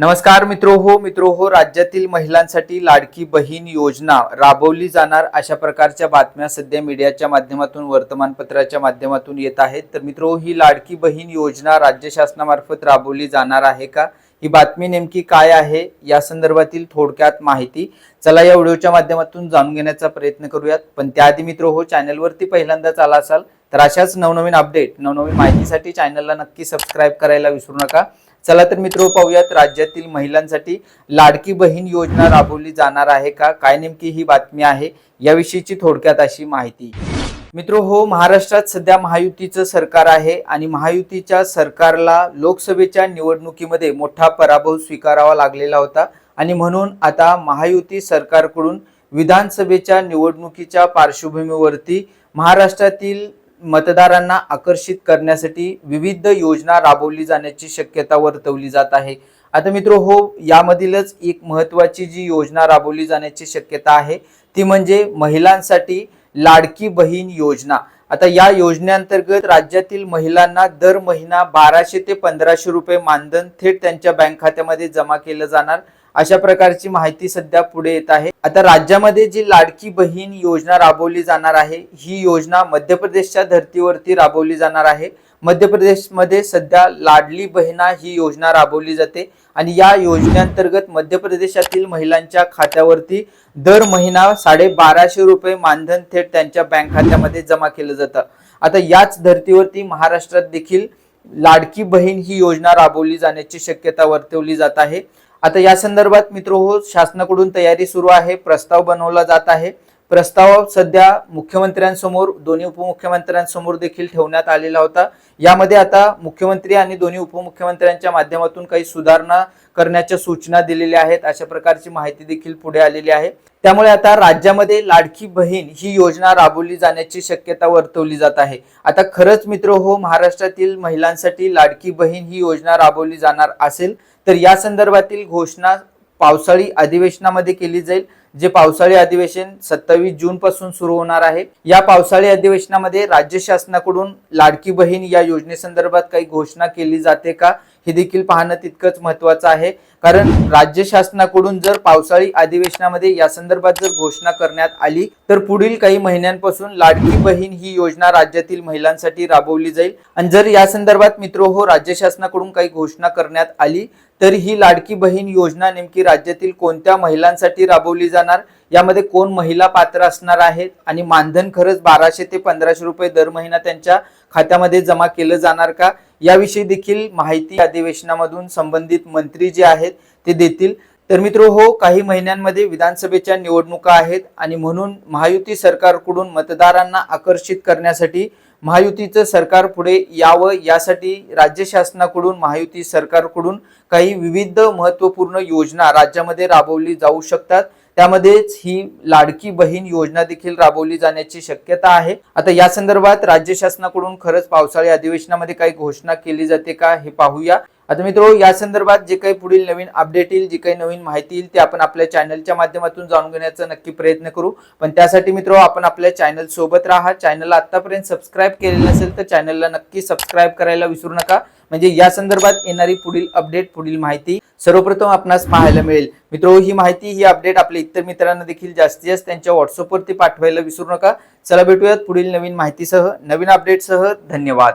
नमस्कार मित्रो हो मित्रो हो राज्यातील महिलांसाठी लाडकी बहीण योजना राबवली जाणार अशा प्रकारच्या बातम्या सध्या मीडियाच्या माध्यमातून वर्तमानपत्राच्या माध्यमातून येत आहेत. तर मित्रो ही लाडकी बहीण योजना राज्य शासनामार्फत राबवली जाणार आहे का? ही बातमी नेमकी काय आहे? या संदर्भातील थोडक्यात माहिती चला या व्हिडिओच्या माध्यमातून जाणून घेण्याचा प्रयत्न करूयात. पण त्याआधी मित्रो हो चॅनलवरती पहिल्यांदाच आला असाल तर अशाच नवनवीन अपडेट नवनवीन माहितीसाठी चॅनलला नक्की सबस्क्राईब करायला विसरू नका. चला तर मित्र पाहूयात राज्यातील महिलांसाठी लाडकी बहीण योजना राबवली जाणार आहे का? काय नेमकी ही बातमी आहे? याविषयीची थोडक्यात अशी माहिती. मित्र हो महाराष्ट्रात सध्या महायुतीचं सरकार आहे आणि महायुतीच्या सरकारला लोकसभेच्या निवडणुकीमध्ये मोठा पराभव स्वीकारावा लागलेला होता आणि म्हणून आता महायुती सरकारकडून विधानसभेच्या निवडणुकीच्या पार्श्वभूमीवरती महाराष्ट्रातील मतदारांना आकर्षित करण्यासाठी विविध योजना राबवली जाण्याची शक्यता वर्तवली जात आहे. आता मित्र हो यामधीलच एक महत्वाची जी योजना राबवली जाण्याची शक्यता आहे ती म्हणजे महिलांसाठी लाडकी बहीण योजना. आता या योजनेअंतर्गत राज्यातील महिलांना दर महिना बाराशे ते पंधराशे रुपये मानधन थेट त्यांच्या बँक खात्यामध्ये जमा केलं जाणार. अशा प्रकारची माहिती सध्या पुढे येत आहे. आता राज्यामध्ये जी लाडकी बहीण योजना राबवली जाणार आहे ही योजना मध्य प्रदेशच्या धर्तीवरती राबवली जाणार आहे. मध्य प्रदेशमध्ये सध्या लाडली बहिणा ही योजना राबवली जाते आणि या योजनेअंतर्गत मध्य प्रदेशातील महिलांच्या खात्यावरती दर महिना साडे बाराशे रुपये मानधन थेट त्यांच्या बँक खात्यामध्ये जमा केलं जातं. आता याच धर्तीवरती महाराष्ट्रात देखील लाडकी बहीण ही योजना राबवली जाण्याची शक्यता वर्तवली जात आहे. आता या संदर्भात मित्र हो शासनाकडून तयारी सुरू आहे प्रस्ताव बनवला जात आहे. प्रस्ताव सध्या मुख्यमंत्र्यांसमोर दोन्ही उपमुख्यमंत्र्यांसमोर देखील ठेवण्यात आलेला होता. यामध्ये आता मुख्यमंत्री आणि दोन्ही उपमुख्यमंत्र्यांच्या माध्यमातून काही सुधारणा करण्याच्या सूचना दिलेल्या आहेत अशा प्रकारची माहिती देखील पुढे आलेली आहे. त्यामुळे आता राज्यामध्ये लाडकी बहीण ही योजना राबवली जाण्याची शक्यता वर्तवली जात आहे. आता खरंच मित्र हो महाराष्ट्रातील महिलांसाठी लाडकी बहीण ही योजना राबवली जाणार असेल तर या संदर्भातील घोषणा पावसाळी अधिवेशनामध्ये केली जाईल. जे पावसाळी अधिवेशन सत्तावीस जून पासून सुरू होणार आहे या पावसाळी अधिवेशनामध्ये राज्य शासनाकडून लाडकी बहीण या योजनेसंदर्भात काही घोषणा केली जाते का? हे देखील पाहणं तितकंच महत्वाचं आहे. कारण राज्य शासनाकडून जर पावसाळी अधिवेशनामध्ये या संदर्भात जर घोषणा करण्यात आली तर पुढील काही महिन्यांपासून लाडकी बहीण ही योजना राज्यातील महिलांसाठी राबवली जाईल. आणि जर या संदर्भात मित्र हो राज्य शासनाकडून काही घोषणा करण्यात आली तर ही लाडकी बहीण योजना नेमकी राज्यातील कोणत्या महिलांसाठी राबवली जाणार यामध्ये कोण महिला पात्र असणार आहेत आणि मानधन खरंच बाराशे ते पंधराशे रुपये दर महिना त्यांच्या खात्यामध्ये जमा केलं जाणार का याविषयी देखील माहिती अधिवेशनामधून संबंधित मंत्री जे आहेत ते देतील. तर मित्र हो काही महिन्यांमध्ये विधानसभेच्या निवडणुका आहेत आणि म्हणून महायुती सरकारकडून मतदारांना आकर्षित करण्यासाठी महायुतीचं सरकार पुढे यावं यासाठी राज्य शासनाकडून महायुती सरकारकडून काही विविध महत्त्वपूर्ण योजना राज्यामध्ये राबवली जाऊ शकतात. त्यामध्येच ही लाडकी बहीण योजना देखील राबवली जाण्याची शक्यता आहे. आता या संदर्भात राज्य शासनाकडून खरंच पावसाळी अधिवेशनामध्ये काही घोषणा केली जाते का हे पाहूया. आता मित्र या संदर्भात जे काही पुढील नवीन अपडेट येईल जी काही नवीन माहिती येईल ते आपण आपल्या चॅनलच्या माध्यमातून जाणून घेण्याचा नक्की प्रयत्न करू. पण त्यासाठी मित्र आपण आपल्या चॅनल सोबत राहा. चॅनलला आतापर्यंत सबस्क्राईब केलेलं नसेल तर चॅनलला नक्की सबस्क्राईब करायला विसरू नका. म्हणजे या संदर्भात येणारी पुढील अपडेट पुढील माहिती सर्वप्रथम आपणास पाहायला मिळेल. मित्रो ही माहिती ही अपडेट आपल्या इतर मित्रांना देखील जास्तीत जास्त त्यांच्या व्हॉट्सअपवरती पाठवायला विसरू नका. चला भेटूयात पुढील नवीन माहितीसह नवीन अपडेटसह धन्यवाद.